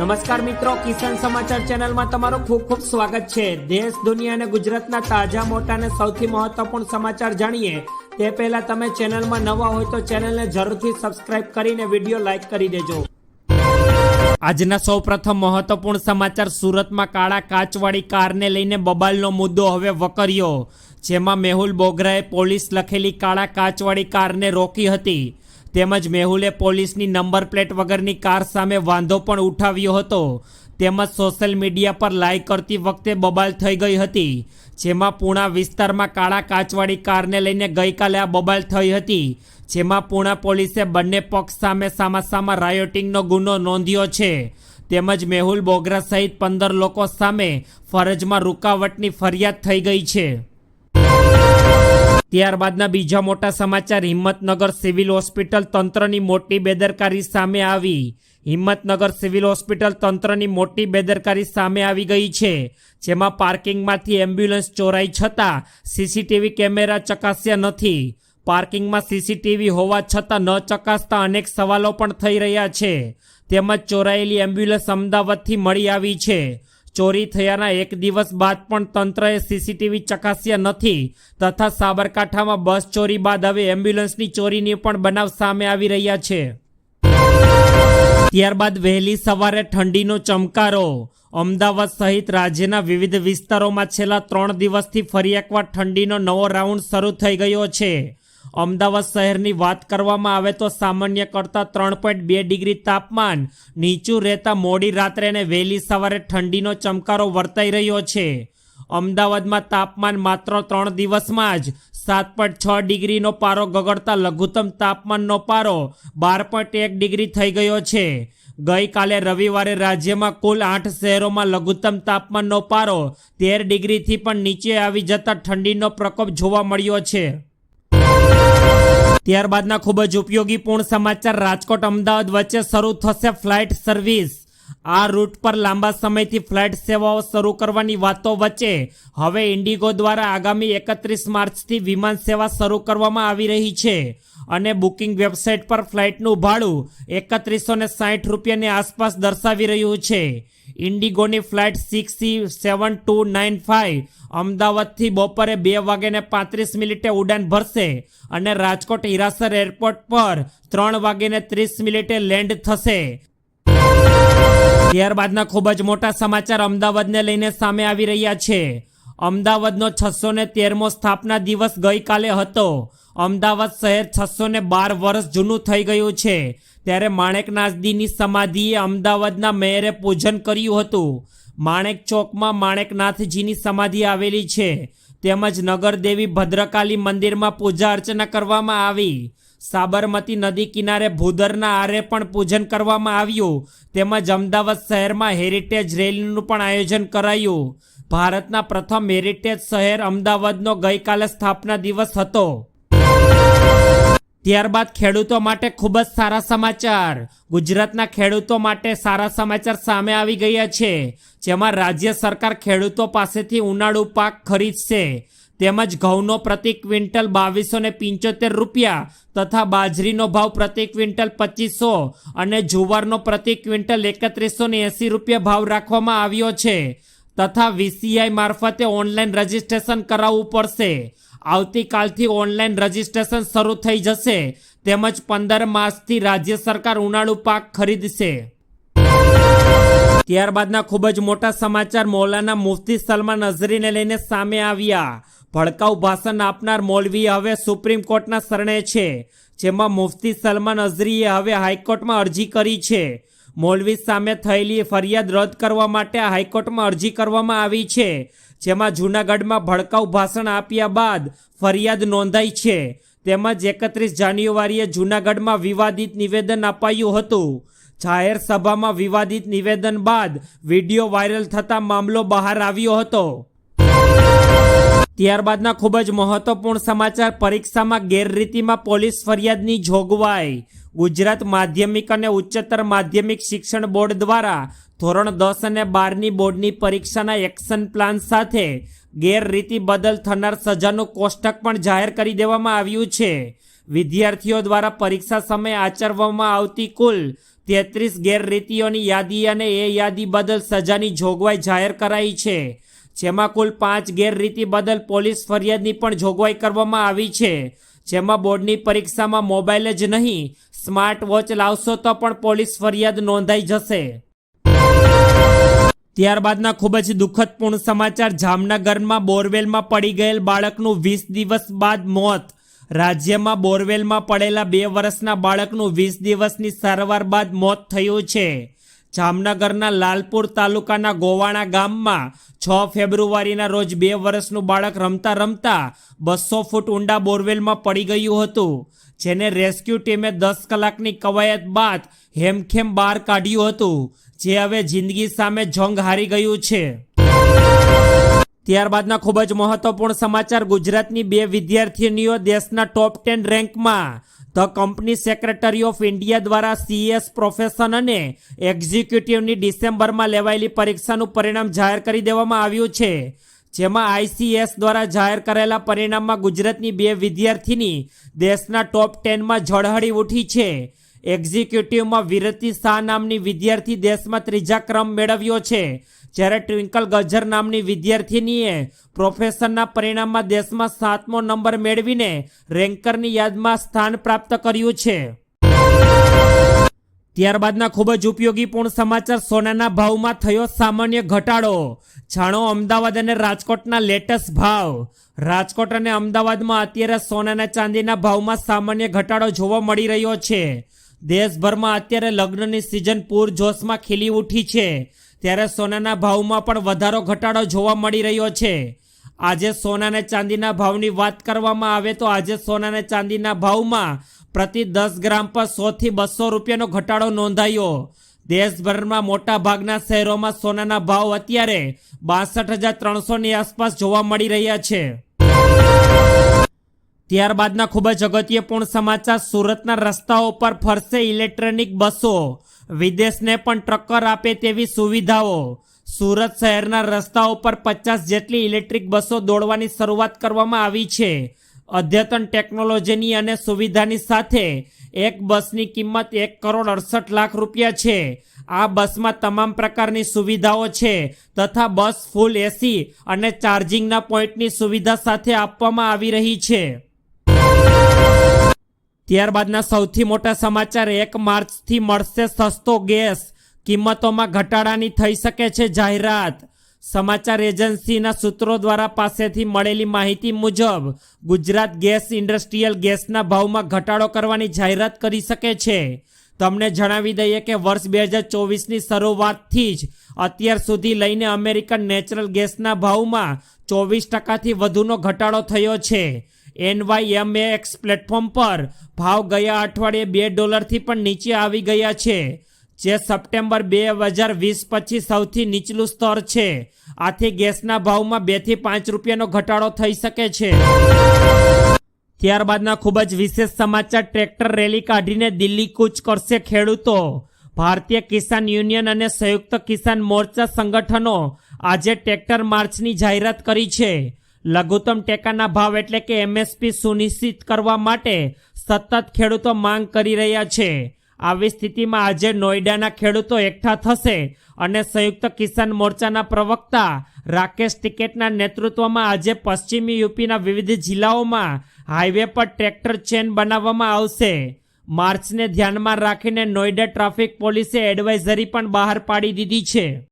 નમસ્કાર મિત્રો, કિસાન સમાચાર ચેનલમાં તમારું ખૂબ ખૂબ સ્વાગત છે. દેશ, દુનિયા અને ગુજરાતના તાજા મોટા અને સૌથી મહત્વપૂર્ણ સમાચાર જાણીએ. તે પહેલા તમે ચેનલમાં નવા હોય તો ચેનલને જરૂરથી સબસ્ક્રાઇબ કરીને વીડિયો લાઇક કરી દેજો. આજના સૌ પ્રથમ મહત્વપૂર્ણ સમાચાર, સુરતમાં કાળા કાચવાળી કારને લઈને બબાલનો મુદ્દો હવે વકર્યો, જેમાં મેહુલ બોગરાએ પોલીસ લખેલી કાળા કાચવાળી કારને રોકી હતી. તેમજ મેહુલે પોલીસની નંબર પ્લેટ વગરની કાર સામે વાંધો પણ ઉઠાવ્યો હતો. તેમજ સોશિયલ મીડિયા પર લાઈક કરતી વખતે બબાલ થઈ ગઈ હતી. જેમાં પૂણા વિસ્તારમાં કાળા કાચવાળી કારને લઈને ગઈકાલે આ બબાલ થઈ હતી. જેમાં પૂણા પોલીસે બંને પક્ષ સામે સામાસામા રાયોટિંગનો ગુનો નોંધ્યો છે. તેમજ મેહુલ બોગરા સહિત પંદર લોકો સામે ફરજમાં રૂકાવટની ફરિયાદ થઈ ગઈ છે. ત્યારબાદના બીજા મોટા સમાચાર, હિંમતનગર સિવિલ હોસ્પિટલ તંત્રની મોટી બેદરકારી સામે આવી. હિંમતનગર સિવિલ હોસ્પિટલ તંત્રની મોટી બેદરકારી સામે આવી ગઈ છે, જેમાં પાર્કિંગમાંથી એમ્બ્યુલન્સ ચોરાઈ છતાં સીસીટીવી કેમેરા ચકાસ્યા નથી. પાર્કિંગમાં સીસીટીવી હોવા છતાં ન ચકાસતા અનેક સવાલો પણ થઈ રહ્યા છે. તેમજ ચોરાયેલી એમ્બ્યુલન્સ અમદાવાદથી મળી આવી છે. ચોરી થયાના એક દિવસ બાદ પણ તંત્રએ સીસીટીવી ચકાસ્યા નથી. તથા સાબરકાંઠામાં બસ ચોરી બાદ હવે એમ્બ્યુલન્સની ચોરીની પણ બનાવ સામે આવી રહ્યા છે. ત્યારબાદ વહેલી સવારે ઠંડીનો ચમકારો. અમદાવાદ સહિત રાજ્યના વિવિધ વિસ્તારોમાં છેલ્લા ત્રણ દિવસથી ફરી એકવાર ઠંડીનો નવો રાઉન્ડ શરૂ થઈ ગયો છે. અમદાવાદ શહેરની વાત કરવામાં આવે તો સામાન્ય કરતાં ત્રણ પોઈન્ટ બે ડિગ્રી તાપમાન નીચું રહેતા મોડી રાત્રે અને વહેલી સવારે ઠંડીનો ચમકારો વર્તાઈ રહ્યો છે. અમદાવાદમાં તાપમાન માત્ર ત્રણ દિવસમાં જ સાત પોઈન્ટ છ ડિગ્રીનો પારો ગગડતા લઘુત્તમ તાપમાનનો પારો બાર પોઈન્ટ એક ડિગ્રી થઈ ગયો છે. ગઈકાલે રવિવારે રાજ્યમાં કુલ આઠ શહેરોમાં લઘુત્તમ તાપમાનનો પારો તેર ડિગ્રીથી પણ નીચે આવી જતા ઠંડીનો પ્રકોપ જોવા મળ્યો છે. ત્યારબાદના ખૂબ જ ઉપયોગીપૂર્ણ સમાચાર, રાજકોટ અમદાવાદ વચ્ચે શરૂ થશે ફ્લાઇટ સર્વિસ. આ રૂટ પર લાંબા સમયથી ફ્લાઇટ સેવાઓ શરૂ કરવાની વાતો વચ્ચે હવે ઇન્ડિગો દ્વારા આગામી એકત્રીસ માર્ચથી વિમાન સેવા શરૂ કરવામાં આવી રહી છે અને બુકિંગ વેબસાઇટ પર ફ્લાઇટનું ભાડું એકત્રીસો ને સાઠ રૂપિયાની આસપાસ દર્શાવી રહ્યું છે. ઇન્ડિગોની flight six C seven two nine five અમદાવાદથી બપોરે બે વાગ્યાને પાંત્રીસ મિનિટે ઉડાન ભરશે અને રાજકોટ હિરાસર એરપોર્ટ પર ત્રણ વાગ્યાને ત્રીસ મિનિટે લેન્ડ થશે. ત્યારબાદના ખૂબ જ મોટા સમાચાર અમદાવાદને લઈને સામે આવી રહ્યા છે. અમદાવાદનો છસો ને તેરમો સ્થાપના દિવસ ગઈકાલે હતો. અમદાવાદ શહેર છસો ને બાર વર્ષ જૂનું થઈ ગયું છે. ત્યારે માણેકનાથજીની સમાધિએ અમદાવાદના મેયરે પૂજન કર્યું હતું. માણેક ચોકમાં માણેકનાથજીની સમાધિ આવેલી છે. તેમજ નગરદેવી ભદ્રકાલી મંદિરમાં પૂજા અર્ચના કરવામાં આવી. સાબરમતી નદી કિનારે ભૂદરના આરે પણ પૂજન કરવામાં આવ્યું. તેમજ અમદાવાદ શહેરમાં હેરિટેજ રેલીનું પણ આયોજન કરાયું. ભારતના પ્રથમ હેરિટેજ શહેર અમદાવાદનો ગઈકાલે સ્થાપના દિવસ હતો. ત્યારબાદ ખેડૂતો માટે ખૂબ જ સારા સમાચાર. ગુજરાતના ખેડૂતો માટે સારા સમાચાર સામે આવી ગયા છે. જેમાં રાજ્ય સરકાર ખેડૂતો પાસેથી ઉનાળુ પાક ખરીદશે. તેમજ ઘઉંનો પ્રતિ ક્વિન્ટલ બાવીસો ને પંચોતેર રૂપિયા તથા બાજરીનો ભાવ પ્રતિ ક્વિન્ટલ પચીસો અને જુવારનો પ્રતિ ક્વિન્ટલ એકત્રીસો ને એંસી રૂપિયા ભાવ રાખવામાં આવ્યો છે. તથા વીસીઆઈ મારફતે ઓનલાઈન રજીસ્ટ્રેશન કરાવવું પડશે. આવતીકાલથી ઓનલાઈન રજીસ્ટ્રેશન શરૂ થઈ જશે. તેમજ પંદર માસથી રાજ્ય સરકાર ઉનાળુ પાક ખરીદશે. ત્યારબાદના ખૂબ જ મોટા સમાચાર મૌલાના મુફ્તી સલમાન અઝરીને લઈને સામે આવ્યા. ભડકાઉ ભાષણ આપનાર મૌલવી હવે સુપ્રીમ કોર્ટના શરણે છે, જેમાં મુફ્તી સલમાન અઝરીએ હવે હાઈકોર્ટમાં અરજી કરી છે. મૌલવી સામે થયેલી ફરિયાદ રદ કરવા માટે હાઈકોર્ટમાં અરજી કરવામાં આવી છે, જેમાં જૂનાગઢમાં ભડકાઉ ભાષણ આપ્યા બાદ ફરિયાદ નોંધાઈ છે. તેમજ એકત્રીસ જાન્યુઆરીએ જૂનાગઢમાં વિવાદિત નિવેદન અપાયું હતું. જાહેર સભામાં વિવાદિત નિવેદન બાદ વીડિયો વાયરલ થતા મામલો બહાર આવ્યો હતો. ત્યારબાદના ખૂબ જ મહત્વપૂર્ણ સમાચાર, પરીક્ષામાં ગેરરીતિમાં પોલીસ ફરિયાદની જોગવાઈ. ગુજરાત માધ્યમિક અને ઉચ્ચતર માધ્યમિક શિક્ષણ બોર્ડ દ્વારા ધોરણ દસ અને બારની બોર્ડની પરીક્ષાના એક્શન પ્લાન સાથે ગેરરીતિ બદલ થનાર સજાનું કોષ્ટક પણ જાહેર કરી દેવામાં આવ્યું છે. વિદ્યાર્થીઓ દ્વારા પરીક્ષા સમયે આચરવામાં આવતી કુલ તેત્રીસ ગેરરીતિઓની યાદી અને એ યાદી બદલ સજાની જોગવાઈ જાહેર કરાઈ છે. જેમાં કુલ પાંચ ગેરરીતિ બદલ પોલીસ ફરિયાદની પણ જોગવાઈ કરવામાં આવી છે. જેમાં બોર્ડની પરીક્ષામાં મોબાઈલ જ નહીં, સ્માર્ટ વોચ લાવશો તો પણ પોલીસ ફરિયાદ નોંધાઈ જશે. ત્યારબાદના ખૂબ જ દુઃખદપૂર્ણ સમાચાર, જામનગરમાં બોરવેલમાં પડી ગયેલ બાળકનું વીસ દિવસ બાદ મોત. રાજ્યમાં બોરવેલમાં પડેલા બે વર્ષના બાળકનું વીસ દિવસની સારવાર બાદ મોત થયું છે. જામનગરના લાલપુર તાલુકાના ગોવાણા ગામમાં છ ફેબ્રુઆરીના રોજ બે વર્ષનું બાળક રમતા રમતા બસો ફૂટ ઊંડા બોરવેલમાં પડી ગયું હતું, જેને રેસ્ક્યુ ટીમે દસ કલાકની કવાયત બાદ હેમખેમ બહાર કાઢ્યું હતું, જે હવે જિંદગી સામે જંગ હારી ગયું છે. ત્યારબાદના ખૂબ જ મહત્વપૂર્ણ સમાચાર ગુજરાતની બે વિદ્યાર્થીનીઓ દેશના top ten રેન્કમાં the company secretary of India દ્વારા સીએસ પ્રોફેશન અને એક્ઝિક્યુટિવની ડિસેમ્બરમાં લેવાયેલી પરીક્ષાનું પરિણામ જાહેર કરી દેવામાં આવ્યું છે. જેમાં આઈસીએસ દ્વારા જાહેર કરેલા પરિણામમાં ગુજરાતની બે વિદ્યાર્થીની દેશના ટોપ ટેનમાં ઝળહળી ઉઠી છે. એક્ઝિક્યુટિવમાં વિરતી શાહ નામની વિદ્યાર્થી દેશમાં ત્રીજા ક્રમ મેળવ્યો છે. જ્યારે ટ્વિંકલ ગજર નામની વિદ્યાર્થીનીએ પ્રોફેસરના પરિણામમાં દેશમાં સાતમો નંબર મેળવીને રેન્કરની યાદમાં સ્થાન પ્રાપ્ત કર્યું છે. ત્યારબાદના ખૂબ જ ઉપયોગીપૂર્ણ સમાચાર સોનાના ભાવમાં થયો સામાન્ય ઘટાડો. જાણો અમદાવાદ અને રાજકોટના લેટેસ્ટ ભાવ. રાજકોટ અને અમદાવાદમાં અત્યારે સોનાના ચાંદીના ભાવમાં સામાન્ય ઘટાડો જોવા મળી રહ્યો છે. દેશભરમાં અત્યારે લગ્નની સિઝન પૂરજોશમાં ખીલી ઉઠી છે. ત્યારે સોનાના ભાવમાં પણ વધારો ઘટાડો જોવા મળી રહ્યો છે. આજે સોના અને ચાંદીના ભાવની વાત કરવામાં આવે તો આજે સોના અને ચાંદીના ભાવમાં પ્રતિ દસ ગ્રામ પર સોથી બસો રૂપિયાનો ઘટાડો નોંધાયો. દેશભરમાં મોટા ભાગના શહેરોમાં સોનાના ભાવ અત્યારે બાસઠ હજાર ત્રણસોની આસપાસ જોવા મળી રહ્યા છે. ત્યારબાદના ખૂબ જ અગત્યપૂર્ણ સમાચાર, સુરતના રસ્તાઓ પર ફરશે ઇલેક્ટ્રોનિક બસો. વિદેશને પણ ટક્કર આપે તેવી સુવિધાઓ. સુરત શહેરના રસ્તાઓ પર પચાસ જેટલી ઇલેક્ટ્રિક બસો દોડવાની શરૂઆત કરવામાં આવી છે. અદ્યતન ટેકનોલોજીની અને સુવિધાની સાથે એક બસની કિંમત એક કરોડ અડસઠ લાખ રૂપિયા છે. આ બસમાં તમામ પ્રકારની સુવિધાઓ છે તથા બસ ફૂલ એસી અને ચાર્જિંગના પોઈન્ટની સુવિધા સાથે આપવામાં આવી રહી છે. ત્યારબાદના સૌથી મોટા સમાચાર, એક માર્ચથી મળશે સસ્તો ગેસ. કિંમતોમાં ઘટાડાની થઈ શકે છે જાહેરાત. સમાચાર એજન્સીના સૂત્રો દ્વારા પાસેથી મળેલી માહિતી મુજબ, ગુજરાત ગેસ ઇન્ડસ્ટ્રીયલ ગેસના ભાવમાં ઘટાડો કરવાની જાહેરાત કરી શકે છે. તમને જણાવી દઈએ કે વર્ષ બે હજાર ચોવીસની શરૂઆતથી જ અત્યાર સુધી લઈને અમેરિકન નેચરલ ગેસના ભાવમાં ચોવીસ ટકાથી વધુનો ઘટાડો થયો છે. એનવાયએમએક્સ પ્લેટફોર્મ પર ભાવ ગયા અઠવાડિયે બે ડોલરથી પણ નીચે આવી ગયા છે, જે સપ્ટેમ્બર બે હજાર વીસ પછી સૌથી નીચલું સ્તર છે. આથી ગેસના ભાવમાં બેથી પાંચ રૂપિયાનો ઘટાડો થઈ શકે છે. ત્યારબાદના ખૂબ જ વિશેષ સમાચાર, ટ્રેક્ટર રેલી કાઢીને દિલ્હી કૂચ કરશે ખેડૂતો. ભારતીય કિસાન યુનિયન અને સંયુક્ત કિસાન મોરચા સંગઠનો આજે ટ્રેક્ટર માર્ચની જાહેરાત કરી છે. લઘુત્તમ ટેકાના ભાવ એટલે કે એમએસપી સુનિશ્ચિત કરવા માટે સતત ખેડૂતો માંગ કરી રહ્યા છે. આવી સ્થિતિમાં આજે નોઈડાના ખેડૂતો એકઠા થશે અને સંયુક્ત કિસાન મોરચાના પ્રવક્તા રાકેશ ટિકેટના નેતૃત્વમાં આજે પશ્ચિમી યુપીના વિવિધ જિલ્લાઓમાં હાઈવે પર ટ્રેક્ટર ચેન બનાવવામાં આવશે. માર્ચને ધ્યાનમાં રાખીને નોઈડા ટ્રાફિક પોલીસે એડવાઇઝરી પણ બહાર પાડી દીધી છે.